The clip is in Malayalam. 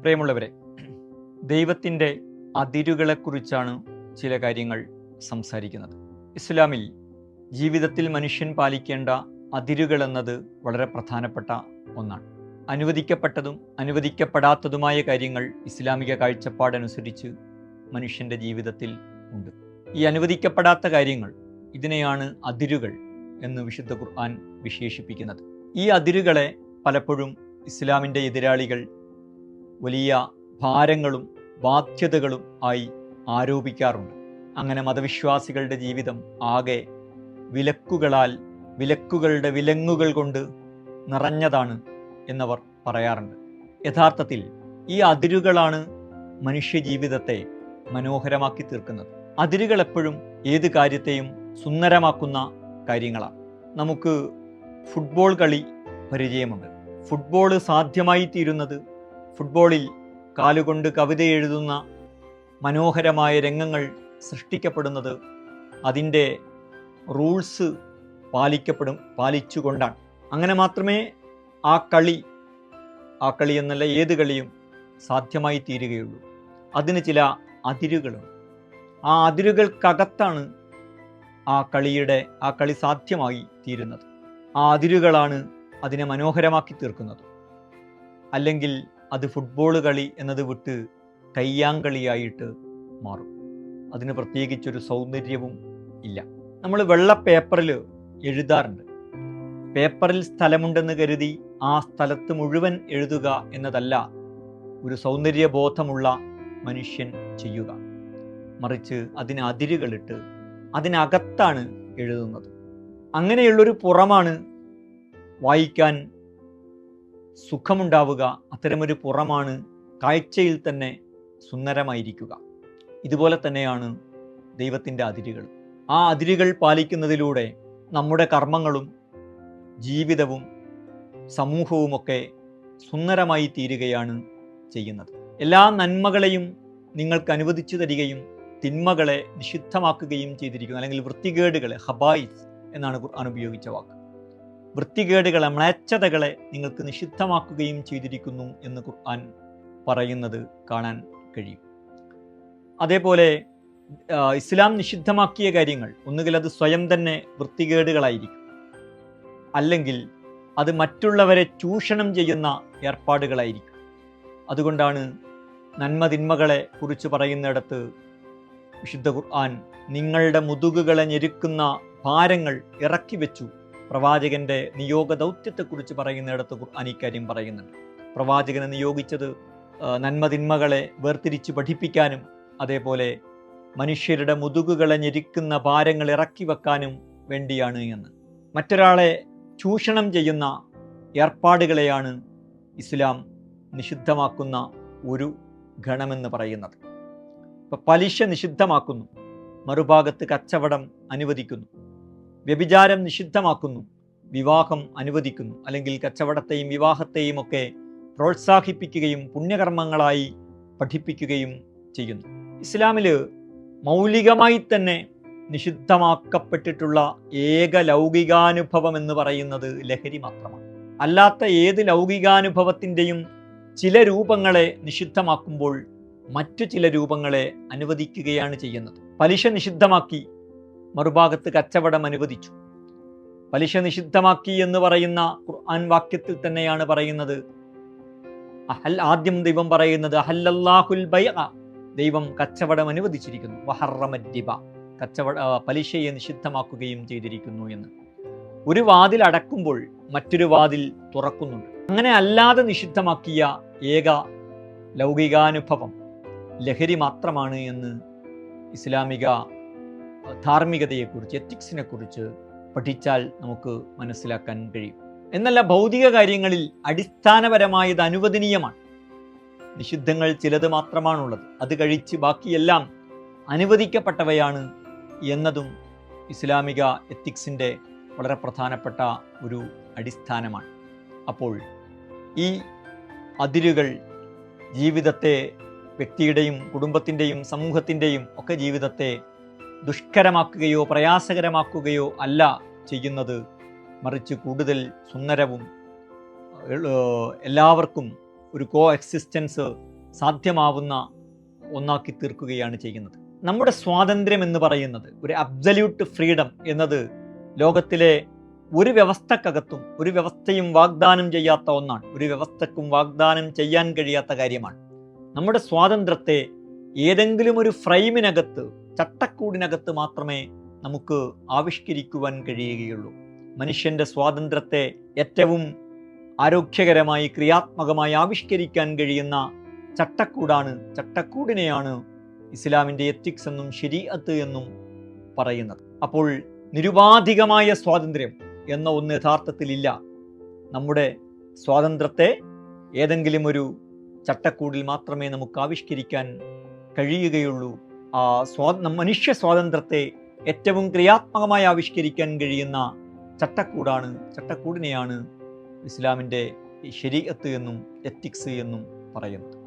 പ്രിയമുള്ളവരെ ദൈവത്തിന്റെ അതിരുകളെക്കുറിച്ചാണ് ചില കാര്യങ്ങൾ സംസാരിക്കുന്നത്. ഇസ്ലാമിൽ ജീവിതത്തിൽ മനുഷ്യൻ പാലിക്കേണ്ട അതിരുകൾ എന്നത് വളരെ പ്രധാനപ്പെട്ട ഒന്നാണ്. അനുവദിക്കപ്പെട്ടതും അനുവദിക്കപ്പെടാത്തതുമായ കാര്യങ്ങൾ ഇസ്ലാമിക കാഴ്ചപ്പാടനുസരിച്ച് മനുഷ്യന്റെ ജീവിതത്തിൽ ഉണ്ട്. ഈ അനുവദിക്കപ്പെടാത്ത കാര്യങ്ങൾ ഇതിനെയാണ് അതിരുകൾ എന്ന് വിശുദ്ധ ഖുർആൻ വിശേഷിപ്പിക്കുന്നത്. ഈ അതിരുകളെ പലപ്പോഴും ഇസ്ലാമിന്റെ എതിരാളികൾ വലിയ ഭാരങ്ങളും ബാധ്യതകളും ആയി ആരോപിക്കാറുണ്ട്. അങ്ങനെ മതവിശ്വാസികളുടെ ജീവിതം ആകെ വിലക്കുകളാൽ വിലക്കുകളുടെ വിലങ്ങുകൾ കൊണ്ട് നിറഞ്ഞതാണ് എന്നവർ പറയാറുണ്ട്. യഥാർത്ഥത്തിൽ ഈ അതിരുകളാണ് മനുഷ്യ ജീവിതത്തെ മനോഹരമാക്കി തീർക്കുന്നത്. അതിരുകൾ എപ്പോഴും ഏത് കാര്യത്തെയും സുന്ദരമാക്കുന്ന കാര്യങ്ങളാണ്. നമുക്ക് ഫുട്ബോൾ കളി പരിചയമുണ്ട്. ഫുട്ബോൾ സാധ്യമായി തീരുന്നത് ഫുട്ബോളിൽ കാലുകൊണ്ട് കവിത എഴുതുന്ന മനോഹരമായ രംഗങ്ങൾ സൃഷ്ടിക്കപ്പെടുന്നത് അതിന്റെ റൂൾസ് പാലിക്കപ്പെടും പാലിച്ചുകൊണ്ടാണ്. അങ്ങനെ മാത്രമേ ആ കളി ആ കളി എന്നല്ല ഏത് കളിയും സാധ്യമായി തീരുകയുള്ളൂ. അതിന് ചില അതിരുകളുണ്ട് ആ അതിരുകൾക്കകത്താണ് ആ കളിയുടെ ആ കളി സാധ്യമായി തീരുന്നത്. ആ അതിരുകളാണ് അതിനെ മനോഹരമാക്കി തീർക്കുന്നത്. അല്ലെങ്കിൽ അത് ഫുട്ബോൾ കളി എന്നത് വിട്ട് കയ്യാങ്കളിയായിട്ട് മാറും. അതിന് പ്രത്യേകിച്ചൊരു സൗന്ദര്യവും ഇല്ല. നമ്മൾ വെള്ള പേപ്പറിൽ എഴുതാറുണ്ട്. പേപ്പറിൽ സ്ഥലമുണ്ടെന്ന് കരുതി ആ സ്ഥലത്ത് മുഴുവൻ എഴുതുക എന്നതല്ല ഒരു സൗന്ദര്യബോധമുള്ള മനുഷ്യൻ ചെയ്യുക. മറിച്ച് അതിന് അതിരുകളിട്ട് അതിനകത്താണ് എഴുതുന്നത്. അങ്ങനെയുള്ളൊരു പുറമാണ് വായിക്കാൻ സുഖമുണ്ടാവുക അത്തരമൊരു പുറമാണ് കാഴ്ചയിൽ തന്നെ സുന്ദരമായിരിക്കുക. ഇതുപോലെ തന്നെയാണ് ദൈവത്തിന്റെ അതിരുകൾ. ആ അതിരുകൾ പാലിക്കുന്നതിലൂടെ നമ്മുടെ കർമ്മങ്ങളും ജീവിതവും സമൂഹവുമൊക്കെ സുന്ദരമായി തീരുകയാണ് ചെയ്യുന്നത്. എല്ലാ നന്മകളെയും നിങ്ങൾക്ക് അനുവദിച്ചു തരികയും തിന്മകളെ നിഷിദ്ധമാക്കുകയും ചെയ്തിരിക്കുന്നു. അല്ലെങ്കിൽ വൃത്തികേടുകളെ ഹബായിസ് എന്നാണ് ഖുർആൻ ഉപയോഗിച്ച വാക്ക്. വൃത്തികേടുകളെ മ്ലേച്ഛതകളെ നിങ്ങൾക്ക് നിഷിദ്ധമാക്കുകയും ചെയ്തിരിക്കുന്നു എന്ന് ഖുർആൻ പറയുന്നത് കാണാൻ കഴിയും. അതേപോലെ ഇസ്ലാം നിഷിദ്ധമാക്കിയ കാര്യങ്ങൾ ഒന്നുകിൽ അത് സ്വയം തന്നെ വൃത്തികേടുകളായിരിക്കും അല്ലെങ്കിൽ അത് മറ്റുള്ളവരെ ചൂഷണം ചെയ്യുന്ന ഏർപ്പാടുകളായിരിക്കും. അതുകൊണ്ടാണ് നന്മ തിന്മകളെ കുറിച്ച് പറയുന്നിടത്ത് വിശുദ്ധ ഖുർആൻ നിങ്ങളുടെ മുതുകുകളെ ഞെരുക്കുന്ന ഭാരങ്ങൾ ഇറക്കി വെച്ചു പ്രവാചകന്റെ നിയോഗ ദൗത്യത്തെക്കുറിച്ച് പറയുന്നിടത്ത് അനിക്കാര്യം പറയുന്നുണ്ട്. പ്രവാചകനെ നിയോഗിച്ചത് നന്മതിന്മകളെ നന്മ തിന്മകളെ വേർതിരിച്ച് പഠിപ്പിക്കാനും അതേപോലെ മനുഷ്യരുടെ മുതുകുകളെ ഞെരിക്കുന്ന ഭാരങ്ങൾ ഇറക്കി വെക്കാനും വേണ്ടിയാണ് എന്ന്. മറ്റൊരാളെ ചൂഷണം ചെയ്യുന്ന ഏർപ്പാടുകളെയാണ് ഇസ്ലാം നിഷിദ്ധമാക്കുന്ന ഒരു ഗണമെന്ന് പറയുന്നത്. ഇപ്പം പലിശ നിഷിദ്ധമാക്കുന്നു. മറുഭാഗത്ത് കച്ചവടം അനുവദിക്കുന്നു. വ്യഭിചാരം നിഷിദ്ധമാക്കുന്നു വിവാഹം അനുവദിക്കുന്നു അല്ലെങ്കിൽ കച്ചവടത്തെയും വിവാഹത്തെയും ഒക്കെ പ്രോത്സാഹിപ്പിക്കുകയും പുണ്യകർമ്മങ്ങളായി പഠിപ്പിക്കുകയും ചെയ്യുന്നു. ഇസ്ലാമിൽ മൗലികമായി തന്നെ നിഷിദ്ധമാക്കപ്പെട്ടിട്ടുള്ള ഏക ലൗകികാനുഭവം എന്ന് പറയുന്നത് ലഹരി മാത്രമാണ്. അല്ലാത്ത ഏത് ലൗകികാനുഭവത്തിന്റെയും ചില രൂപങ്ങളെ നിഷിദ്ധമാക്കുമ്പോൾ മറ്റു ചില രൂപങ്ങളെ അനുവദിക്കുകയാണ് ചെയ്യുന്നത്. പലിശ നിഷിദ്ധമാക്കി മറുഭാഗത്ത് കച്ചവടം അനുവദിച്ചു. പലിശ നിഷിദ്ധമാക്കി എന്ന് പറയുന്ന ഖുർആൻ വാക്യത്തിൽ തന്നെയാണ് പറയുന്നത്. അഹൽ ആദ്യം ദൈവം പറയുന്നത് അഹല്ലാഹുൽ ദൈവം കച്ചവടം അനുവദിച്ചിരിക്കുന്നു. വഹറമദ്ദിബ കച്ചവട പലിശയെ നിഷിദ്ധമാക്കുകയും ചെയ്തിരിക്കുന്നു എന്ന്. ഒരു വാതിൽ അടക്കുമ്പോൾ മറ്റൊരു വാതിൽ തുറക്കുന്നുണ്ട്. അങ്ങനെ അല്ലാതെ നിഷിദ്ധമാക്കിയ ഏക ലൗകികാനുഭവം ലഹരി മാത്രമാണ് എന്ന് ഇസ്ലാമിക ധാർമ്മികതയെക്കുറിച്ച് എത്തിക്സിനെ കുറിച്ച് പഠിച്ചാൽ നമുക്ക് മനസ്സിലാക്കാൻ കഴിയും. എന്നല്ല ഭൗതിക കാര്യങ്ങളിൽ അടിസ്ഥാനപരമായത് അനുവദനീയമാണ്. നിഷിദ്ധങ്ങൾ ചിലത് മാത്രമാണുള്ളത്. അത് കഴിച്ച് ബാക്കിയെല്ലാം അനുവദിക്കപ്പെട്ടവയാണ് എന്നതും ഇസ്ലാമിക എത്തിക്സിന്റെ വളരെ പ്രധാനപ്പെട്ട ഒരു അടിസ്ഥാനമാണ്. അപ്പോൾ ഈ അതിരുകൾ ജീവിതത്തെ വ്യക്തിയുടെയും കുടുംബത്തിന്റെയും സമൂഹത്തിന്റെയും ഒക്കെ ജീവിതത്തെ ദുഷ്കരമാക്കുകയോ പ്രയാസകരമാക്കുകയോ അല്ല ചെയ്യുന്നത്. മറിച്ച് കൂടുതൽ സുന്ദരവും എല്ലാവർക്കും ഒരു കോ എക്സിസ്റ്റൻസ് സാധ്യമാവുന്ന ഒന്നാക്കി തീർക്കുകയാണ് ചെയ്യുന്നത്. നമ്മുടെ സ്വാതന്ത്ര്യം എന്ന് പറയുന്നത് ഒരു അബ്സല്യൂട്ട് ഫ്രീഡം എന്നത് ലോകത്തിലെ ഒരു വ്യവസ്ഥക്കകത്തും ഒരു വ്യവസ്ഥയും വാഗ്ദാനം ചെയ്യാത്ത ഒന്നാണ്. ഒരു വ്യവസ്ഥക്കും വാഗ്ദാനം ചെയ്യാൻ കഴിയാത്ത കാര്യമാണ്. നമ്മുടെ സ്വാതന്ത്ര്യത്തെ ഏതെങ്കിലും ഒരു ഫ്രെയിമിനകത്ത് ചട്ടക്കൂടിനകത്ത് മാത്രമേ നമുക്ക് ആവിഷ്കരിക്കുവാൻ കഴിയുകയുള്ളൂ. മനുഷ്യന്റെ സ്വാതന്ത്ര്യത്തെ ഏറ്റവും ആരോഗ്യകരമായി ക്രിയാത്മകമായി ആവിഷ്കരിക്കാൻ കഴിയുന്ന ചട്ടക്കൂടാണ് ചട്ടക്കൂടിനെയാണ് ഇസ്ലാമിന്റെ എത്തിക്സ് എന്നും ശരീഅത്ത് എന്നും പറയുന്നത്. അപ്പോൾ നിരുപാധികമായ സ്വാതന്ത്ര്യം എന്ന ഒന്ന് യഥാർത്ഥത്തിലില്ല. നമ്മുടെ സ്വാതന്ത്ര്യത്തെ ഏതെങ്കിലും ഒരു ചട്ടക്കൂടിൽ മാത്രമേ നമുക്ക് ആവിഷ്കരിക്കാൻ കഴിയുകയുള്ളൂ. ആ സ്വാ മനുഷ്യ സ്വാതന്ത്ര്യത്തെ ഏറ്റവും ക്രിയാത്മകമായി ആവിഷ്കരിക്കാൻ കഴിയുന്ന ചട്ടക്കൂടാണ് ചട്ടക്കൂടിനെയാണ് ഇസ്ലാമിന്റെ ശരീഅത്ത് എന്നും എത്തിക്സ് എന്നും പറയുന്നത്.